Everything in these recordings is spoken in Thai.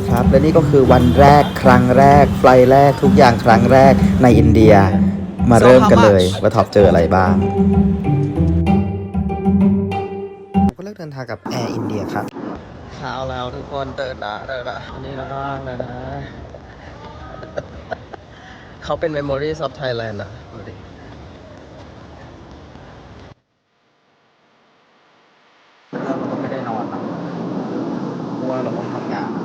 นี้ครับ และนี่ก็คือวันแรกครั้งแรกไฟล์แรกทุกอย่างครั้งแรกในอินเดีย มาเริ่มกันเลยว่าท็อปเจออะไรบ้างก็เลือกเดินทางกับแอร์อินเดียครับเช้าแล้วทุกคนเติร์นละเติร์นละอันนี้เราก็ว่างเลยนะ เขาเป็น Memories of Thailand อะดูดิเราก็ไม่ได้นอนนะเพราะว่าเราต้องทำงานนะ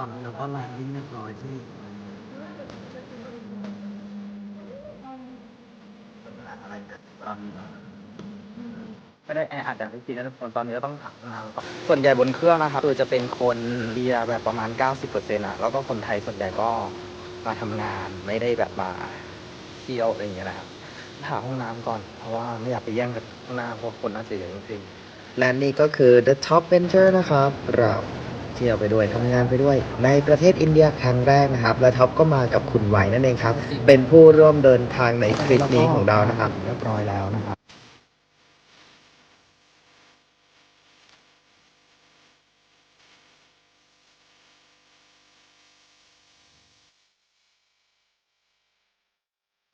แล้วตอนนี้เราก็แลนดิ้งเรียบร้อยที่อะไรนะตอนนี้ไม่ได้แอร์อัดอย่างที่คิดนะทุกคนตอนนี้เราต้องถามงานต่อส่วนใหญ่บนเครื่องนะครับคือจะเป็นคนเดียแบบประมาณ 90%อะแล้วก็คนไทยส่วนใหญ่ก็มาทำงานไม่ได้แบบมาเที่ยวอะไรอย่างเงี้ยนะครับหาห้องน้ำก่อน เพราะว่าไม่อยากไปแย่งกับห้องน้ำเพราะคนน่าจะเยอะจริงๆและนี่ก็คือ The Top Venture นะครับเราเที่ยวไปด้วยทำงานไปด้วย ในประเทศอินเดียครั้งแรกนะครับ และท็อปก็มากับคุณไหวนั่นเองครับ เป็นผู้ร่วมเดินทางในคลิปนี้ของเรานะครับเรียบร้อยแล้วนะครับ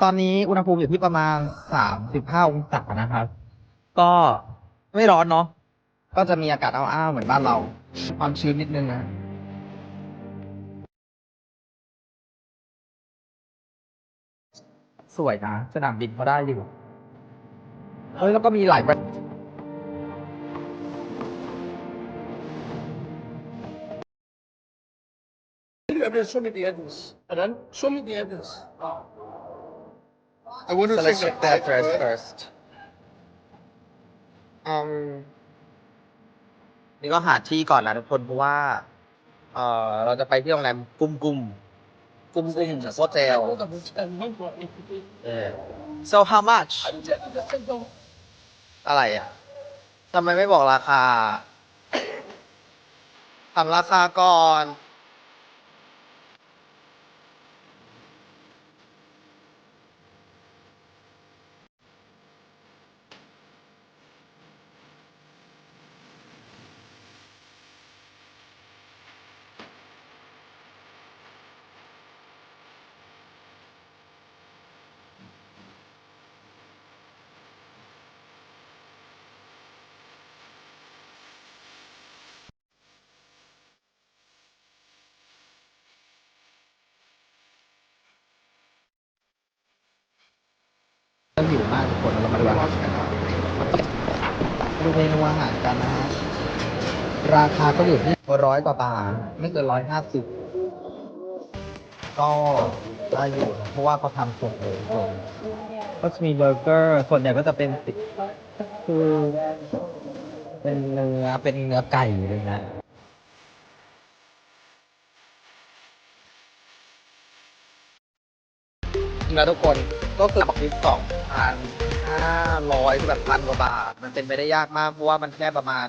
ตอนนี้อุณหภูมิอยู่ที่ประมาณสามสิบห้าองศานะครับ ก็ไม่ร้อนเนาะ ก็จะมีอากาศอ้าวๆเหมือนบ้านเรา ความชื้นนิดนึงนะสวยนะสนามบินเขาได้อยู่เฮ้ยแล้วก็มีหลายประ Evidence, show me the evidence. And then show me the evidence. I want to So let's check check that first first อืม นี่ก็หาที่ก่อนนะทุกคนเพราะว่า เอ่อเราจะไปที่โรงแรมกุ้มกุ้มกุ้มกุ้มโฮเทล Hold on, don't worry. so how much อะไรอะทำไมไม่บอกราคาทำราคาก่อน เริ่มหิวมากทุกคนเรามาดูอาหารกันนะดูเมนูอาหารกันนะฮะ ราคาก็อยู่ที่ร้อยกว่าบาท ไม่เกินร้อยห้าสิบ ก็ได้อยู่นะเพราะว่าเขาทำส่งเลยส่งก็จะมีเบอร์เกอร์ ส่วนใหญ่ก็จะเป็นติคือ เป็นเนื้อ เป็นเนื้อไก่เลยนะ นะทุกคนก็คือบอกที่สองพันห้าร้อยแบบพันกว่าบาท มันเป็นไปได้ยากมากเพราะว่ามันแค่ประมาณ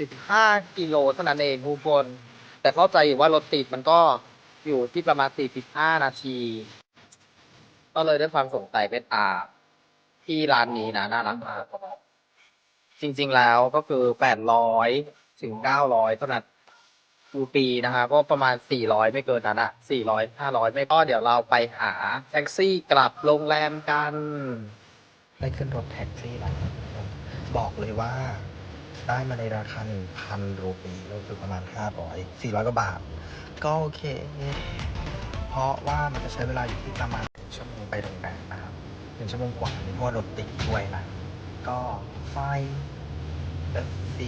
สิบห้ากิโลเท่านั้นเองทุกคน แต่เข้าใจอยู่ว่ารถติดมันก็อยู่ที่ประมาณสี่สิบห้านาที ก็เลยด้วยความสงสัยไปตาที่ร้านนี้นะน่ารักมากจริง ๆแล้วก็คือแปดร้อยถึงเก้าร้อยเท่านั้น ฟูปีนะคะก็ประมาณ 400 ไม่เกินนั้นอะ400 500 ไม่ก็เดี๋ยวเราไปหาแท็กซี่กลับโรงแรมกันได้ขึ้นรถแท็กซี่แล้วบอกเลยว่า ได้มาในราคา 1,000 รูปีก็คือประมาณ 500 400กว่าบาท ก็โอเค เพราะว่ามันจะใช้เวลาอยู่ที่ประมาณชั่วโมงไปโรงแรมนะครับหนึ่งชั่วโมงกว่าเพราะรถติดด้วยนะ ก็ไฟเด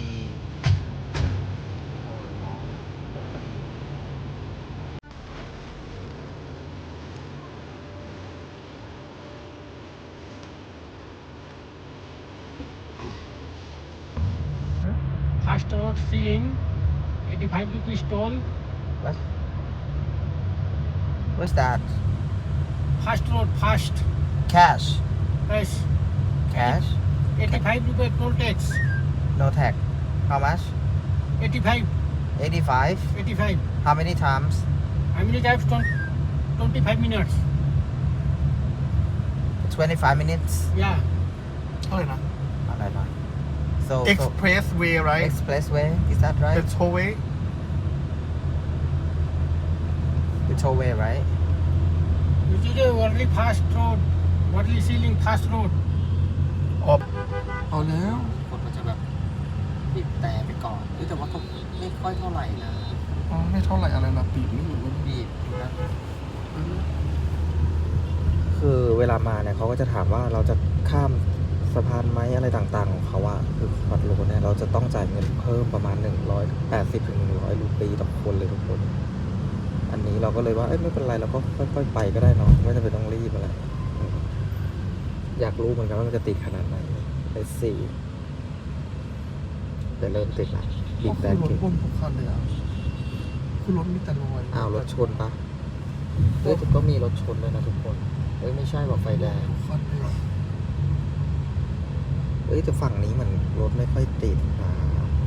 ซี Fast road seeing 85 rupees toll. What? What's that? Fast road, fast. Cash. Yes. Cash? 85 rupees toll tax. No tag. How much? 85. 85. 85. How many times? How many times? Twen- 25 minutes. 25 minutes. Yeah. เท่าไหร่นะ อะไรนะ so so expressway right expressway is that right the tollway the tollway right Which is a Worli fast road, Worli ceiling fast road. อ๋อเอาแล้วคนมันจะแบบบีบแต่ไปก่อนเอ้ยแต่ว่าก็ไม่ค่อยเท่าไหร่นะอ๋อไม่เท่าไหร่อะไรนะปีบนี่หรือว่าบีบนะคือเวลามาเนี่ยเขาก็จะถามว่าเราจะข้ามสะพานไหมอะไรต่างๆ ของเขาอะคือควัดโลเนี่ยเราจะต้องจ่ายเงินเพิ่มประมาณ 180ถึง100รูปีต่อคนเลยทุกคน อันนี้เราก็เลยว่าเอ้ยไม่เป็นไรเราก็ค่อยๆไปก็ได้เนาะไม่จำเป็นต้องรีบอะไรอืมอยากรู้เหมือนกันว่ามันจะติดขนาดไหนไปสี่แต่เริ่มติดละบีบแต่คือรถเก่งพ่วงทุกคันเลยอะคือรถมีแต่รอยอ้าวรถชนปะเฮ้ยแต่ก็มีรถชนด้วยนะทุกคนเฮ้ยไม่ใช่บอกไฟแดงทุกคันเลยอะ เอ้ยแต่ฝั่งนี้มันรถไม่ค่อยติดนะ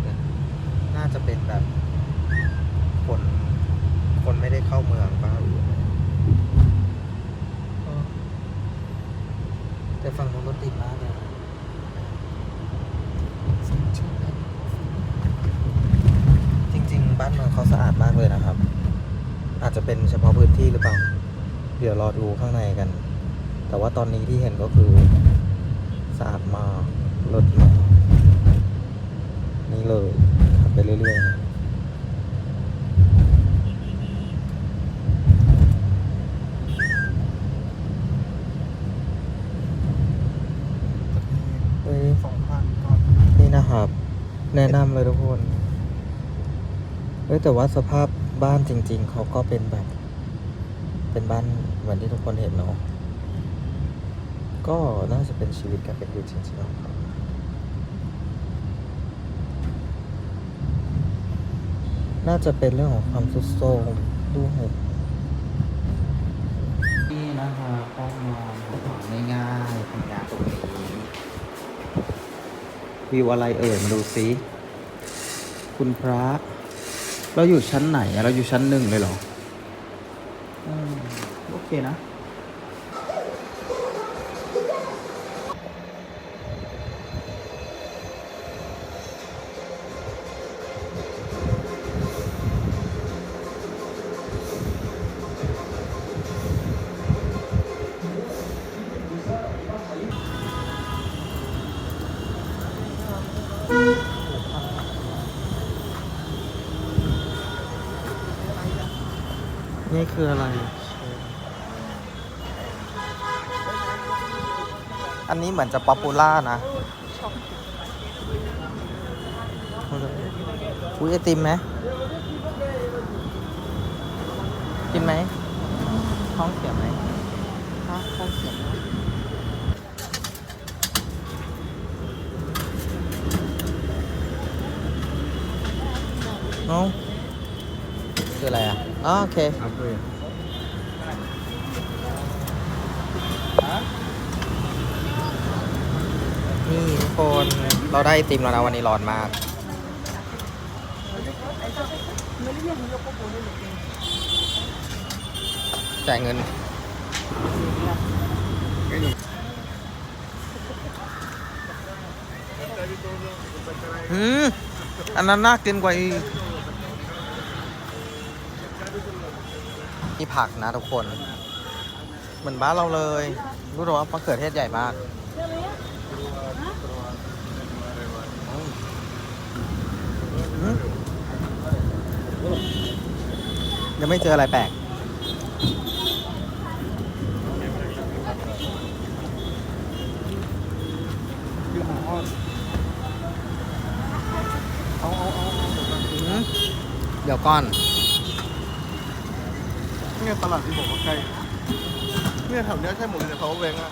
เนี่ยน่าจะเป็นแบบ คน คนไม่ได้เข้าเมืองบ้าหรือแต่ฝั่งนู้นรถติดมากเลยจริง ๆ บ้านเมืองเขาสะอาดมากเลยนะครับ อาจจะเป็นเฉพาะพื้นที่หรือเปล่า เดี๋ยวรอดูข้างในกัน แต่ว่าตอนนี้ที่เห็นก็คือสะอาดมาก รถนี่เลยขับไปเรื่อยๆสองพันก่อนนี่นะครับ แนะนำเลยทุกคนเฮ้ยแต่ว่าสภาพบ้านจริง ๆ เขาก็เป็นแบบ เป็นบ้านเหมือนที่ทุกคนเห็นเนาะก็น่าจะเป็นชีวิตการเป็นอยู่จริงๆของเขา น่าจะเป็นเรื่องของความสุดโทรมด้วยนี่นะคะห้องนอนของง่ายๆทำงานตรงนี้วิวอะไรเอ่ยมาดูซิ คุณพระ เราอยู่ชั้นไหนอะเราอยู่ชั้นหนึ่งเลยเหรออโอเคนะ นี่คืออะไร อันนี้เหมือนจะป๊อปปูล่านะอุ้ยไอติมไหมกินไหมท้องเสียไหมท้องเสียไหมน้องคืออะไรอะ อ๋อโอเคครับเลยนี่ทุกคนเราได้ไอติมแล้วนะวันนี้ร้อนมาก จ่ายเงิน อืม อันนั้นน่ากินกว่าอีก นี่ผักนะทุกคน เหมือนบ้านเราเลย รู้แต่ว่ามะเขือเทศใหญ่มากยังไม่เจออะไรแปลกคือหาอ้อนอืมเดี๋ยวก่อน เนี่ยตลาดที่บอกว่าใกล้เนี่ยแถวเนี้ยใช่หมดเลยเนี่ยเขาแวงอะ